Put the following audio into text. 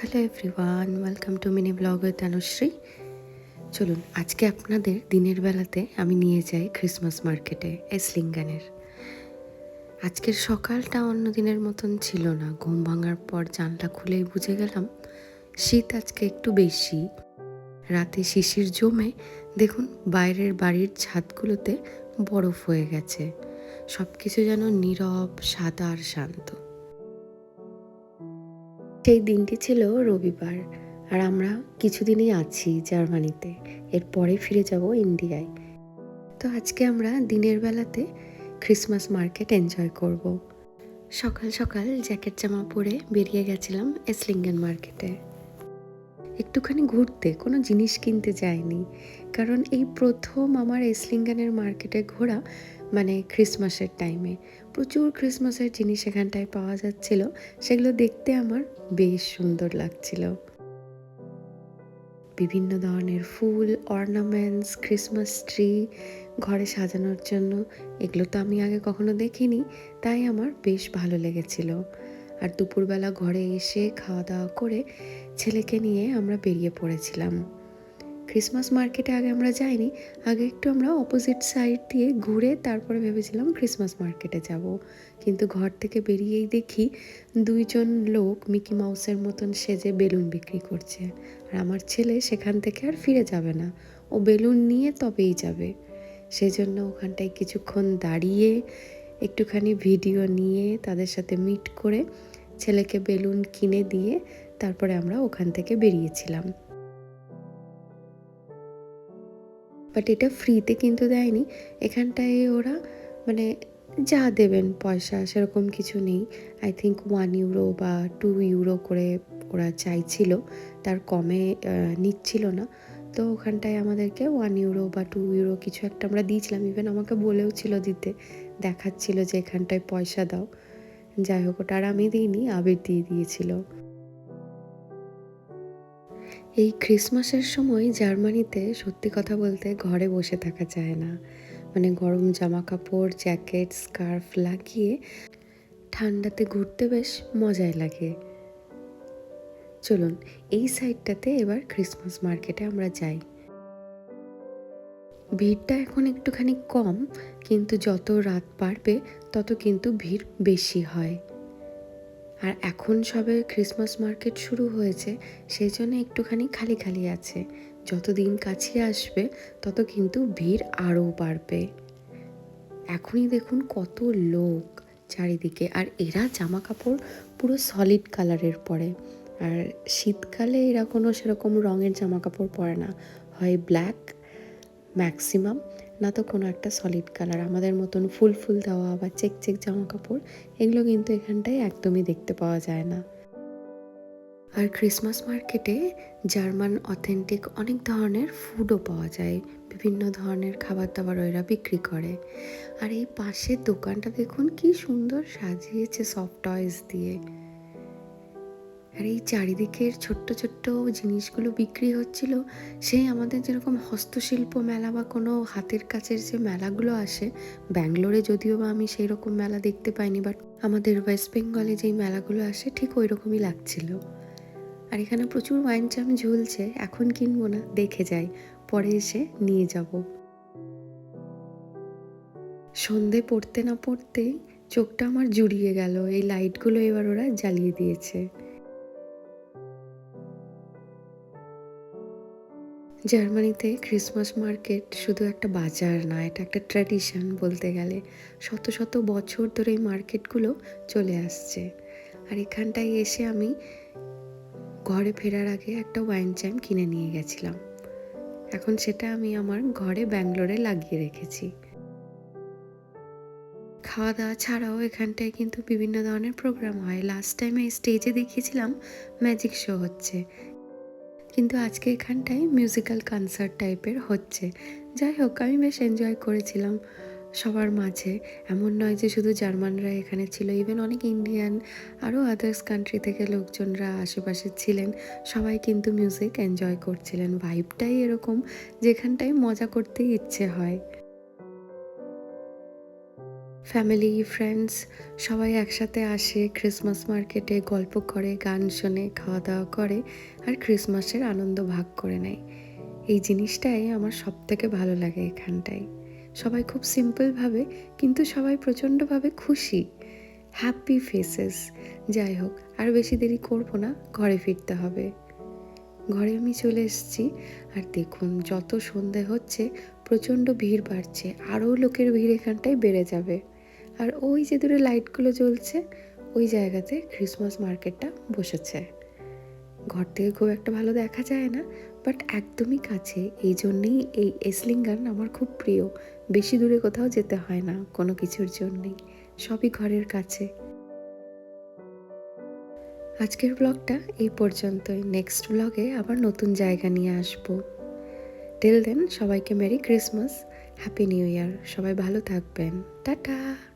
Hello everyone welcome to mini blog with Anushree চলুন, আজকে আপনাদের দিনের বেলাতে আমি নিয়ে যাই ক্রিসমাস মার্কেটে এসলিঙ্গানের আজকের সকালটা অন্য দিনের মতন ছিল না, ঘুম ভাঙার পর জানলা খুলেই বুঝে গেলাম, শীত আজকে একটু বেশি। রাতে শিশির জমে, দেখুন বাইরের বাড়ির ছাদগুলোতে বরফ হয়ে গেছে। সব কিছু যেন নীরব, সাদা আর শান্ত। সেই দিনটি ছিল রবিবার, আর আমরা কিছুদিনই আছি জার্মানিতে। এরপরে ফিরে যাব ইন্ডিয়ায়। তো আজকে আমরা দিনের বেলাতে ক্রিসমাস মার্কেট এনজয় করব। সকাল সকাল জ্যাকেট জামা পরে বেরিয়ে গেছিলাম এসলিঙ্গেন মার্কেটে। একটুখানি ঘুরতে, কোনো জিনিস কিনতে যাইনি, কারণ এই প্রথম আমার এসলিঙ্গানের মার্কেটে ঘোরা মানে ক্রিসমাসের টাইমে প্রচুর ক্রিসমাসের জিনিস এখানটায় পাওয়া যাচ্ছিল। সেগুলো দেখতে আমার বেশ সুন্দর লাগছিল। বিভিন্ন ধরনের ফুল অর্নামেন্টস ক্রিসমাস ট্রি ঘরে সাজানোর জন্য। এগুলো তো আমি আগে কখনো দেখিনি, তাই আমার বেশ ভালো লেগেছিল। আর দুপুরবেলা ঘরে এসে খাওয়া দাওয়া করে ছেলেকে নিয়ে আমরা বেরিয়ে পড়েছিলাম। ক্রিসমাস মার্কেটে আগে আমরা যাইনি, আগে একটু আমরা অপোজিট সাইড দিয়ে ঘুরে তারপরে ভেবেছিলাম ক্রিসমাস মার্কেটে যাব। কিন্তু ঘর থেকে বেরিয়েই দেখি দুইজন লোক মিকি মাউসের মতন সেজে বেলুন বিক্রি করছে। আর আমার ছেলে সেখান থেকে আর ফিরে যাবে না। ও বেলুন নিয়ে তবেই যাবে। সেজন্য ওখানটায় কিছুক্ষণ দাঁড়িয়ে, একটুখানি ভিডিও নিয়ে, তাদের সাথে মিট করে ছেলেকে বেলুন কিনে দিয়ে তারপরে আমরা ওখান থেকে বেরিয়েছিলাম। বাট এটা ফ্রিতে কিন্তু দেয়নি। এখানটায় ওরা মানে যা দেবেন, পয়সা সেরকম কিছু নেই। আই থিঙ্ক ওয়ান ইউরো বা টু ইউরো করে ওরা চাইছিল। তার কমে নিচ্ছিল না। তো ওখানটায় আমাদেরকে ওয়ান ইউরো বা টু ইউরো কিছু একটা আমরা দিয়েছিলাম। ইভেন আমাকে বলেও ছিল দিতে। দেখাচ্ছিল যে এখানটায় পয়সা দাও। যাই হোক, ওটা আর আমি দিইনি, আবির দিয়ে দিয়েছিল। এই ক্রিসমাসের সময় জার্মানিতে সত্যি কথা বলতে ঘরে বসে থাকা যায় না। মানে গরম জামা কাপড় জ্যাকেট, স্কার্ফ লাগিয়ে ঠান্ডাতে ঘুরতে বেশ মজাই লাগে। চলুন, এই সাইডটাতে এবার ক্রিসমাস মার্কেটে আমরা যাই। ভিড়টা এখন একটুখানি কম, কিন্তু যত রাত বাড়বে, তত কিন্তু ভিড় বেশি হয়। আর এখন সবে ক্রিসমাস মার্কেট শুরু হয়েছে, সেই জন্য একটুখানি খালি খালি আছে। যত দিন কাছে আসবে, তত কিন্তু ভিড় আরও বাড়বে। এখনই দেখুন কত লোক চারিদিকে, আর এরা জামা কাপড় পুরো সলিড কালারের পরে। আর শীতকালে এরা কোনো সেরকম রঙের জামা কাপড় পরে না, হয় ব্ল্যাক ম্যাক্সিমাম না তো কোনো একটা সলিড কালার আমাদের মতন ফুল ফুল দেওয়া বা চেক চেক জামা কাপড়, এগুলো কিন্তু এখানটায় একদমই দেখতে পাওয়া যায় না। আর ক্রিসমাস মার্কেটে জার্মান অথেন্টিক অনেক ধরনের ফুডও পাওয়া যায়, বিভিন্ন ধরনের খাবার দাবার এরা বিক্রি করে। আর এই পাশের দোকানটা দেখুন কি সুন্দর সাজিয়েছে সফট টয়েস দিয়ে। আর এই চারিদিকের ছোট্ট ছোট্ট জিনিসগুলো বিক্রি হচ্ছিল সেই আমাদের যেরকম হস্তশিল্প মেলা বা কোনো হাতের কাছের যে মেলাগুলো আসে, ব্যাঙ্গালোরে যদিও বা আমি সেই রকম মেলা দেখতে পাইনি বাট আমাদের ওয়েস্ট বেঙ্গলে যেই মেলাগুলো আসে, ঠিক ওই রকমই লাগছিল। আর এখানে প্রচুর ওয়াইন চাম ঝুলছে, এখন কিনবো না, দেখে যাই, পরে এসে নিয়ে যাব। সন্ধে পড়তে না পড়তেই চোখটা আমার জুড়িয়ে গেল, এই লাইটগুলো এবার ওরা জ্বালিয়ে দিয়েছে। জার্মানিতে ক্রিসমাস মার্কেট শুধু একটা বাজার না, এটা একটা ট্র্যাডিশন বলতে গেলে। শত শত বছর ধরে এই মার্কেটগুলো চলে আসছে। আর এখানটায় এসে আমি ঘরে ফেরার আগে একটা ওয়াইন চ্যাম কিনে নিয়ে গেছিলাম। এখন সেটা আমি আমার ঘরে ব্যাঙ্গালোরে লাগিয়ে রেখেছি। খাওয়া দাওয়া ছাড়াও এখানটায় কিন্তু বিভিন্ন ধরনের প্রোগ্রাম হয়। লাস্ট টাইমে স্টেজে দেখিয়েছিলাম ম্যাজিক শো হচ্ছে। কিন্তু আজকে এখানটায় মিউজিক্যাল কনসার্ট টাইপের হচ্ছে। যাই হোক, আমি বেশ এনজয় করেছিলাম সবার মাঝে। এমন নয় যে শুধু জার্মানরা এখানে ছিল ইভেন অনেক ইন্ডিয়ান আরও আদার্স কান্ট্রি থেকে লোকজনরা আশেপাশে ছিলেন। সবাই কিন্তু মিউজিক এনজয় করছিলেন। ভাইবটাই এরকম, যেখানটায় মজা করতেই ইচ্ছে হয়। ফ্যামিলি, ফ্রেন্ডস সবাই একসাথে আসে, ক্রিসমাস মার্কেটে গল্প করে, গান শোনে খাওয়া দাওয়া করে আর ক্রিসমাসের আনন্দ ভাগ করে নেয়। এই জিনিসটাই আমার সব থেকে ভালো লাগে এখানটায়। সবাই খুব সিম্পলভাবে কিন্তু সবাই প্রচণ্ডভাবে খুশি। হ্যাপি ফেসেস যাই হোক, আর বেশি দেরি করব না, ঘরে ফিরতে হবে। ঘরে আমি চলে এসেছি আর দেখুন যত সন্ধে হচ্ছে, প্রচণ্ড ভিড় বাড়ছে, আরও লোকের ভিড় এখানটায় বেড়ে যাবে। আর ওই যে দূরে লাইটগুলো জ্বলছে, ওই জায়গাতে ক্রিসমাস মার্কেটটা বসেছে। ঘর থেকে খুব একটা ভালো দেখা যায় না বাট একদমই কাছে। এই জন্যেই এই এসলিঙ্গান আমার খুব প্রিয়। বেশি দূরে কোথাও যেতে হয় না, কোনো কিছুর জন্যেই। সবই ঘরের কাছে। আজকের ব্লগটা এই পর্যন্তই। নেক্সট ব্লগে আবার নতুন জায়গা নিয়ে আসব। টিল দেন সবাইকে merry Christmas happy new year সবাই ভালো থাকবেন। টাটা!